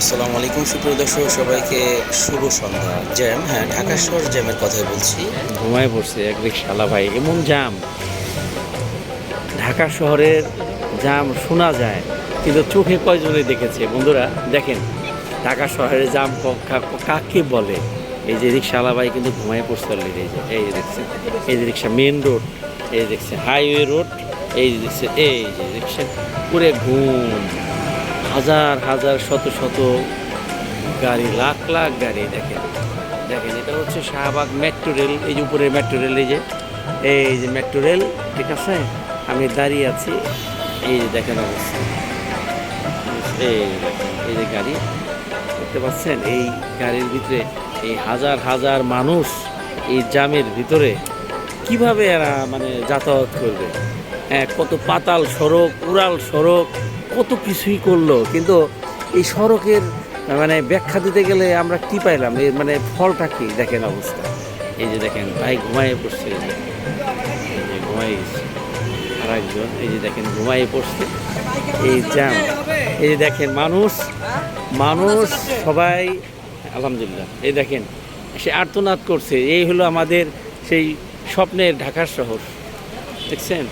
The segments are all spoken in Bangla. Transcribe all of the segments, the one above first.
আসসালামু আলাইকুম, সুপ্রিয় দর্শক, সবাইকে শুভ সন্ধ্যা। জ্যাম হ্যাঁ ঢাকা শহর জ্যামের কথাই বলছি। ঘুমায় পড়ছে এক রিক্সাওয়ালা ভাই, এমন জাম ঢাকা শহরের জাম শোনা যায়, কিন্তু চোখে কয়জনে দেখেছে? বন্ধুরা, দেখেন, ঢাকা শহরের জাম কাকে বলে? এই যে রিক্সাওয়ালা ভাই কিন্তু ঘুমায় পড়ছে অলরেডি এই যে, এই দেখছেন। এই যে রিক্সা মেন রোড এই যে দেখছেন হাইওয়ে রোড এই যে দেখছেন, এই যে রিক্সা পুরে ঘুম। হাজার হাজার, শত শত গাড়ি, লাখ লাখ গাড়ি দেখেন। দেখেন, এটা হচ্ছে শাহবাগ মেট্রো রেল এই যে উপরে মেট্রো রেল এই যে এই যে মেট্রো রেল ঠিক আছে? আমি দাঁড়িয়ে আছি, এই যে দেখেন অবস্থা। এই এই যে গাড়ি, দেখতে পাচ্ছেন? এই গাড়ির ভিতরে এই হাজার হাজার মানুষ এই জামের ভিতরে কীভাবে এরা মানে যাতায়াত করবে? হ্যাঁ কত পাতাল সড়ক, উড়াল সড়ক কত কিছুই করল, কিন্তু এই সড়কের মানে ব্যাখ্যা দিতে গেলে আমরা কি পাইলাম? এর মানে ফলটা কি? দেখেন অবস্থা। এই যে দেখেন, ভাই ঘুমাইয়ে পড়ছে, এই যে। ঘুমাই আর একজন এই যে দেখেন ঘুমাইয়ে পড়ছে। এই জ্যাম এই যে দেখেন, মানুষ মানুষ সবাই, আলহামদুলিল্লাহ। এই দেখেন, সে আর্তনাদ করছে। এই হলো আমাদের সেই স্বপ্নের ঢাকার শহর। দেখছেন?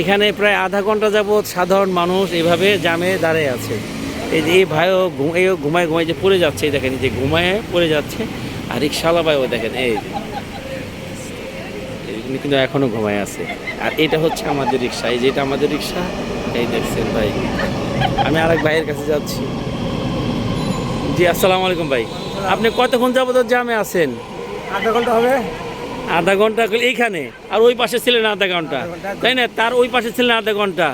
এখানে প্রায় আধা ঘণ্টা যাবৎ সাধারণ মানুষ এভাবে জামে দাঁড়িয়ে আছে। এই যে এই ভাইও এও ঘুমায় ঘুমায় যে পড়ে যাচ্ছে দেখেন যে ঘুমায়, পড়ে যাচ্ছে। আর রিক্সাওয়ালা ভাইও দেখেন, এই যে। কিন্তু এখনও ঘুমায় আছে। আর এটা হচ্ছে আমাদের রিক্সা এই যে এটা আমাদের রিক্সা এই দেখছেন ভাই। আমি আরেক ভাইয়ের কাছে যাচ্ছি। জি, আসসালামু আলাইকুম ভাই। আপনি কতক্ষণ যাবত জামে আছেন? আধা ঘণ্টা হবে। আধা ঘণ্টা এইখানে আর ওই পাশে ছিলেন আধা ঘণ্টা। তাই না? তার ওই পাশে ছিলেন আধা ঘণ্টা।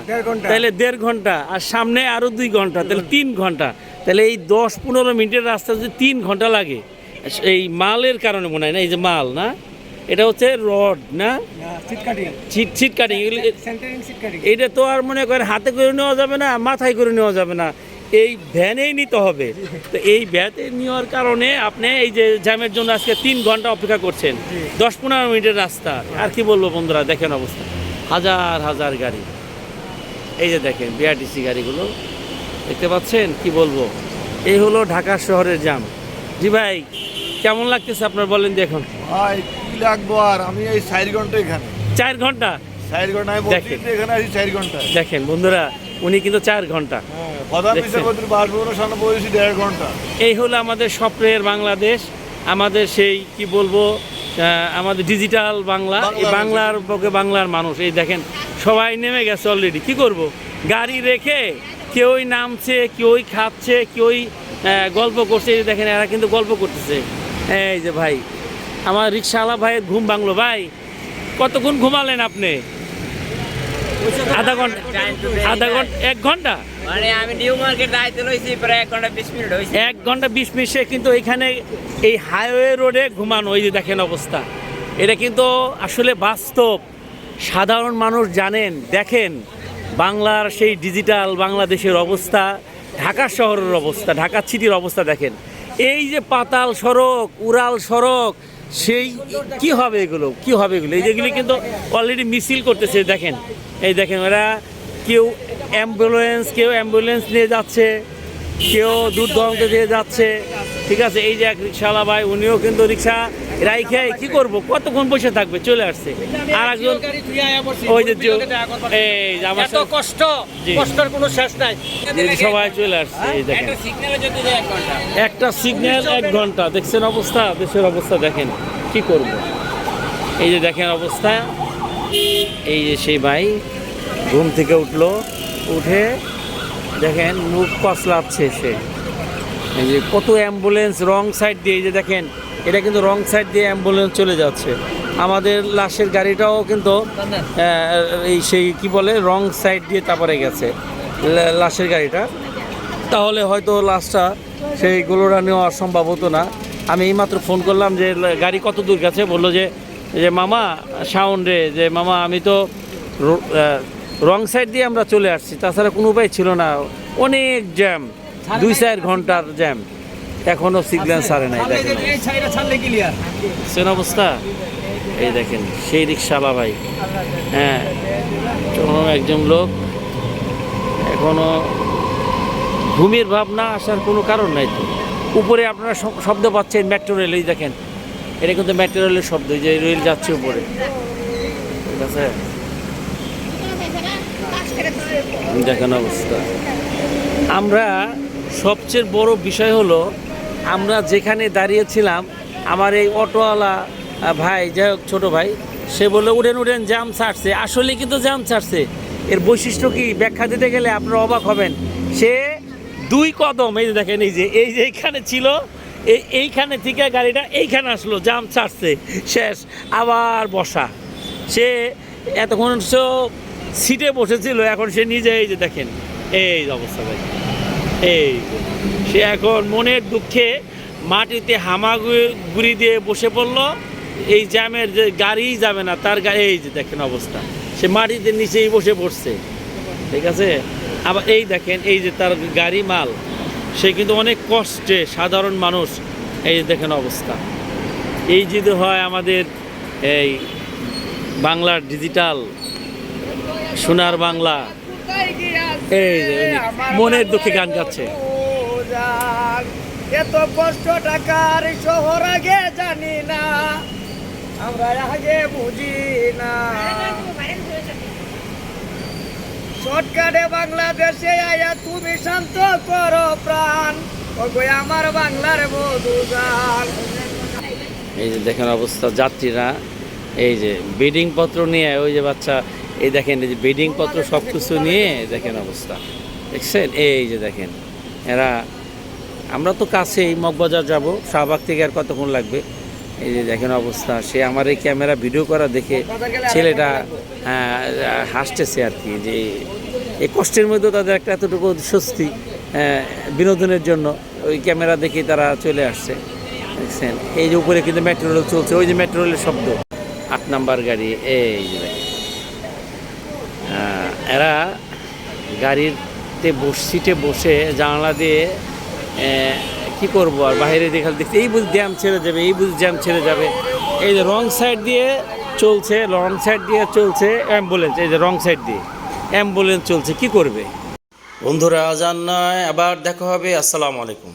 তাহলে দেড় ঘণ্টা আর সামনে আরও দুই ঘণ্টা তাহলে তিন ঘণ্টা। তাহলে এই দশ পনেরো মিনিটের রাস্তা যদি তিন ঘণ্টা লাগে এই মালের কারণে মনে হয় না এই যে মাল না? এটা হচ্ছে রড না? ছিট কাটিং। এটা তো আর মনে করেন হাতে করে নেওয়া যাবে না মাথায় করে নেওয়া যাবে না। এই ভ্যানেই নিতে হবে। তো এই ভ্যানে নেওয়ার কারণে আপনি এই যে জ্যামের জন্য আজকে তিন ঘণ্টা অপেক্ষা করছেন। দশ পনেরো মিনিটের রাস্তা। আর কি বলব বন্ধুরা দেখেন অবস্থা। হাজার হাজার গাড়ি। এই যে দেখেন বিআরটিসি গাড়িগুলো। দেখতে পাচ্ছেন? কি বলব? এই হলো ঢাকা শহরের জ্যাম। জি ভাই কেমন লাগতেছে আপনার বলেন দেখুন ভাই কি লাগবো আর? আমি এই চার ঘণ্টা এখানে। চার ঘণ্টা? চার ঘণ্টা। এখানে আছি চার ঘণ্টা দেখেন বন্ধুরা উনি কিন্তু চার ঘণ্টা। হ্যাঁ ঘণ্টা। এই হলো আমাদের স্বপ্নের বাংলাদেশ আমাদের সেই কি বলব আমাদের ডিজিটাল বাংলা এই বাংলার পক্ষে বাংলার মানুষ। এই দেখেন সবাই নেমে গেছে অলরেডি কি করব? গাড়ি রেখে কেউই নামছে কেউই খাচ্ছে কেউই গল্প করছে। এই দেখেন এরা কিন্তু গল্প করতেছে। এই যে ভাই আমার রিক্সাওয়ালা ভাইয়ের ঘুম ভাঙলো। ভাই কতক্ষণ ঘুমালেন আপনি? আধা ঘণ্টা আধা ঘণ্টা এক ঘণ্টা? মানে আমি নিউ মার্কেট আইতে লইছি প্রায় এক ঘণ্টা বিশ মিনিট হয়েছে এক ঘণ্টা বিশ মিনিটে কিন্তু এখানে এই হাইওয়ে রোডে ঘুমানো এই যে দেখেন অবস্থা। এটা কিন্তু আসলে বাস্তব। সাধারণ মানুষ জানেন দেখেন বাংলার সেই ডিজিটাল বাংলাদেশের অবস্থা ঢাকা শহরের অবস্থা ঢাকা সিটির অবস্থা দেখেন। এই যে পাতাল সড়ক উড়াল সড়ক সেই কি হবে এগুলো? কি হবে এগুলো? এই যেগুলি কিন্তু অলরেডি মিছিল করতেছে, দেখেন। এই দেখেন, ওরা কেউ অ্যাম্বুলেন্স কেউ অ্যাম্বুলেন্স নিয়ে যাচ্ছে, কেউ দূর দূরান্ত দিয়ে যাচ্ছে। ঠিক আছে এই যে এক রিক্সাওয়ালা ভাই উনিও কিন্তু রিক্সা রাইখে কি করব? কতক্ষণ বসে থাকবে? চলে আসছে। আর একজন ওই যে এই যে আমার সাথে- কষ্ট। কষ্টের কোনো শেষ নাই। সবাই চলে আসছে এই দেখেন। একটা সিগন্যালে এক ঘণ্টা। একটা সিগন্যাল এক ঘণ্টা। দেখছেন অবস্থা? দেশের অবস্থা দেখেন কি করব? এই যে দেখেন অবস্থা। এই যে সেই ভাই ঘুম থেকে উঠল। উঠে দেখেন মুখ কসলাচ্ছে সে। এই যে কত অ্যাম্বুলেন্স রং সাইড দিয়ে যে দেখেন, এটা কিন্তু রং সাইড দিয়ে অ্যাম্বুলেন্স চলে যাচ্ছে। আমাদের লাশের গাড়িটাও কিন্তু এই সেই কি বলে, রং সাইড দিয়ে তারপরে গেছে লাশের গাড়িটা। তাহলে হয়তো লাশটা সেই গোলোটা নেওয়া সম্ভব হতো না। আমি এইমাত্র ফোন করলাম যে গাড়ি কত দূর গেছে? বলল যে যে মামা, সাউন্ডে যে মামা, আমি তো রং সাইড দিয়ে আমরা চলে আসছি। তাছাড়া কোনো উপায় ছিল না। অনেক জ্যাম দুই চার ঘণ্টার জ্যাম এখনও সিগন্যাল সারে নাই দেখেন। সেন অবস্থা? এই দেখেন সেই রিক্সাওয়ালা ভাই। হ্যাঁ কোনো একজন লোক। এখনও ঘুমের ভাব না আসার কোনো কারণ নাই তো। উপরে আপনারা শব- শব্দ পাচ্ছেন মেট্রো রেল এই দেখেন। এটা কিন্তু মেট্রো রেলের শব্দ যে রেল যাচ্ছে উপরে। ঠিক আছে? দেখেন অবস্থা। আমরা সবচেয়ে বড় বিষয় হলো, আমরা যেখানে দাঁড়িয়েছিলাম, আমার এই অটোওয়ালা ভাই, যাই হোক, ছোটো ভাই, সে বলে উড়েন উড়েন জাম ছাড়ছে। আসলে কিন্তু জাম ছাড়ছে। এর বৈশিষ্ট্য কি? ব্যাখ্যা দিতে গেলে আপনারা অবাক হবেন। সে দুই কদম, এই যে দেখেন, এই যে এই যে এইখানে ছিল, এই, এইখানে থেকে গাড়িটা এইখানে আসলো জাম ছাড়ছে, শেষ, আবার বসা। সে এতক্ষণ সিটে বসেছিল, এখন সে নিজে এই যে দেখেন, এই অবস্থা ভাই। এই সে এখন মনের দুঃখে মাটিতে হামাগুড়ি দিয়ে বসে পড়ল। এই জ্যামের যে গাড়িই যাবে না, তার গাড়ি এই যে দেখেন অবস্থা। সে মাটিতে নিচেই বসে পড়ছে। ঠিক আছে? আবার এই দেখেন, এই যে তার গাড়ি মাল, সে কিন্তু অনেক কষ্টে সাধারণ মানুষ। এই দেখেন অবস্থা। এই যদি হয় আমাদের এই বাংলার ডিজিটাল সোনার বাংলা। এই যে উনি মনের দুঃখে গান গাচ্ছে। এত কষ্ট টাকার শহর আগে জানি না আমরা আগে বুঝি না। শর্টকাটে বাংলাদেশে আয়া তুমি শান্ত করো প্রাণ ওগো আমার বাংলার মধুগান এই যে দেখেন অবস্থা যাত্রীরা এই যে বিডিং পত্র নিয়ে ওই যে বাচ্চা এই দেখেন, এই যে বেডিং পত্র সব কিছু নিয়ে দেখেন অবস্থা। দেখছেন? এই যে দেখেন, এরা, আমরা তো কাছেই মগবাজার যাব, শাহবাগ থেকে আর কতক্ষণ লাগবে? এই যে দেখেন অবস্থা, সে আমার এই ক্যামেরা ভিডিও করা দেখে ছেলেটা হাসতেছে আর কি, যে এই কষ্টের মধ্যে তাদের একটা এতটুকু স্বস্তি বিনোদনের জন্য ওই ক্যামেরা দেখে তারা চলে আসছে। দেখছেন? এই যে উপরে কিন্তু মেট্রো রেল চলছে, ওই যে মেট্রো রেলের শব্দ। আট নাম্বার গাড়ি, এই যে দেখেন। এরা গাড়িতে বস, সিটে বসে জানলা দিয়ে কি করব আর বাইরে দেখাল দেখতে, এই বুঝি জ্যাম ছেড়ে যাবে, এই বুঝি জ্যাম ছেড়ে যাবে। এই যে রং সাইড দিয়ে চলছে, রং সাইড দিয়ে চলছে, অ্যাম্বুলেন্স, এই যে রং সাইড দিয়ে, অ্যাম্বুলেন্স চলছে, কি করবে? বন্ধুরা আজান নয়, আবার দেখা হবে, আসসালামু আলাইকুম।